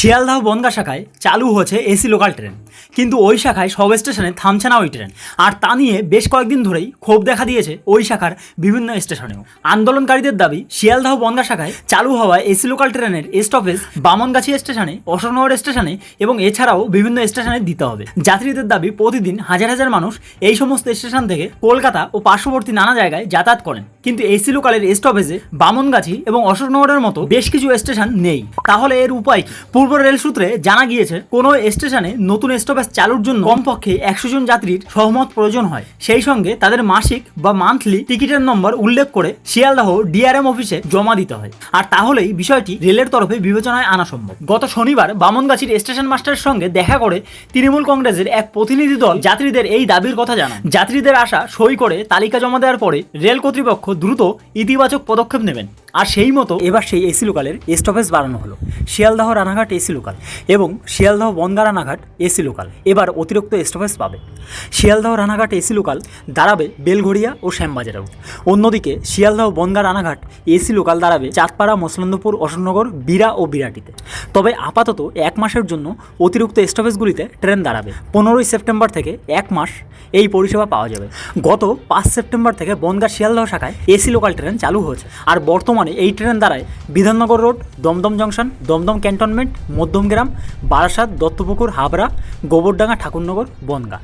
শিয়ালদাহ বনগা শাখায় চালু হয়েছে এসি লোকাল ট্রেন। কিন্তু ওই শাখায় সব স্টেশনে থামছে না ওই ট্রেন। আর তা নিয়ে বেশ কয়েকদিন ধরেই ক্ষোভ দেখা দিয়েছে ওই শাখার বিভিন্ন স্টেশনেও। আন্দোলনকারীদের দাবি, শিয়ালদাহ বনগা শাখায় চালু হওয়ায় এসি লোকাল ট্রেনের স্টপেজ বামনগাছি স্টেশনে, অশোকনগর স্টেশনে এবং এছাড়াও বিভিন্ন স্টেশনে দিতে হবে। যাত্রীদের দাবি, প্রতিদিন হাজার হাজার মানুষ এই সমস্ত স্টেশন থেকে কলকাতা ও পার্শ্ববর্তী নানা জায়গায় যাতায়াত করেন। কিন্তু এসি লোকালের স্টপেজে বামনগাছি এবং অশোকনগরের মতো বেশ কিছু স্টেশন নেই। তাহলে এর উপায় কি? পূর্ব রেল সূত্রে জানা গিয়েছে, কোনো স্টেশনে নতুন স্টপেজ চালুর জন্য কমপক্ষে একশো জন যাত্রীর সহমত প্রয়োজন হয়। সেই সঙ্গে তাদের মাসিক বা মান্থলি টিকিটের নম্বর উল্লেখ করে শিয়ালদাহ ডিআরএম অফিসে জমা দিতে হয়। আর তাহলেই বিষয়টি রেলের তরফে বিবেচনায় আনা সম্ভব। গত শনিবার বামনগাছির স্টেশন মাস্টারের সঙ্গে দেখা করে তৃণমূল কংগ্রেসের এক প্রতিনিধি দল যাত্রীদের এই দাবির কথা জানান। যাত্রীদের আশা সই করে তালিকা জমা দেওয়ার পরে রেল কর্তৃপক্ষ দ্রুত ইতিবাচক পদক্ষেপ নেবেন। আর সেই মতো এবার সেই এসি লোকালের স্টপেজ বাড়ানো হলো। শিয়ালদাহ রানাঘাট এসি লোকাল এবং শিয়ালদাহ বনগা রানাঘাট এসি লোকাল। এবার অতিরিক্ত স্টপেজ পাবে। শিয়ালদাহ রানাঘাট এসি লোকাল দাঁড়াবে বেলঘড়িয়া ও শ্যামবাজারেও অন্যদিকে শিয়ালদাহ বনগা রানাঘাট এসি লোকাল দাঁড়াবে চাঁদপাড়া, মসলন্দপুর, অশোকনগর, বিরা ও বিরাটিতে। তবে আপাতত এক মাসের জন্য অতিরিক্ত স্টপেজগুলিতে ট্রেন দাঁড়াবে। পনেরোই সেপ্টেম্বর থেকে এক মাস এই পরিষেবা পাওয়া যাবে। গত পাঁচ সেপ্টেম্বর থেকে বনগা শিয়ালদহ শাখায় এসি লোকাল ট্রেন চালু হয়েছে। আর বর্তমানে এই ট্রেন দ্বারায় Bidhannagar road, Dum Dum junction, Dum Dum cantonment Madhyamgram Barasat, Duttapukur, Habra, Gobardanga, Thakurnagar, Bongaon.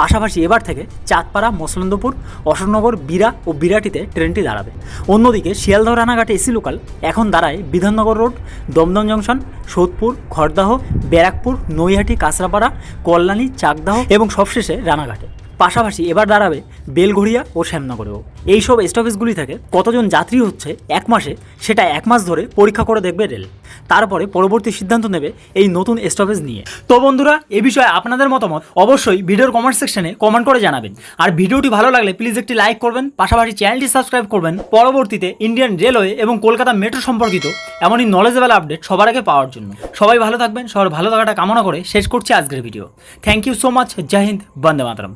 পাশাপাশি এবার থেকে চাঁদপাড়া, মসলন্দপুর, অশোকনগর, বিরা ও বিরাটিতে ট্রেনটি দাঁড়াবে। অন্যদিকে শিয়ালদহ রানাঘাটে এসি লোকাল এখন দাঁড়ায় বিধাননগর রোড, দমদম জংশন, সোদপুর, খড়দাহ ব্যারাকপুর নৈহাটি কাঁচরাপাড়া কল্যাণী চাকদাহ এবং সবশেষে রানাঘাটে। পাশাপাশি এবার দাঁড়াবে বেলঘড়িয়া ও শ্যামনগরেও। এইসব স্টপেজগুলি থেকে কতজন যাত্রী হচ্ছে এক মাসে, সেটা এক মাস ধরে পরীক্ষা করে দেখবে রেল। তারপরে পরবর্তী সিদ্ধান্ত নেবে এই নতুন স্টপেজ নিয়ে। তো বন্ধুরা, এ বিষয়ে আপনাদের মতামত অবশ্যই ভিডিওর কমেন্ট সেকশনে কমেন্ট করে জানাবেন। আর ভিডিওটি ভালো লাগলে প্লিজ একটি লাইক করবেন, পাশাপাশি চ্যানেলটি সাবস্ক্রাইব করবেন। পরবর্তীতে ইন্ডিয়ান রেলওয়ে এবং কলকাতা মেট্রো সম্পর্কিত এমনই নলেজেবল আপডেট সবার আগে পাওয়ার জন্য। সবাই ভালো থাকবেন, সবার ভালো থাকাটা কামনা করে শেষ করছি আজকের video. Thank you so much জয় হিন্দ বন্দে মাতরম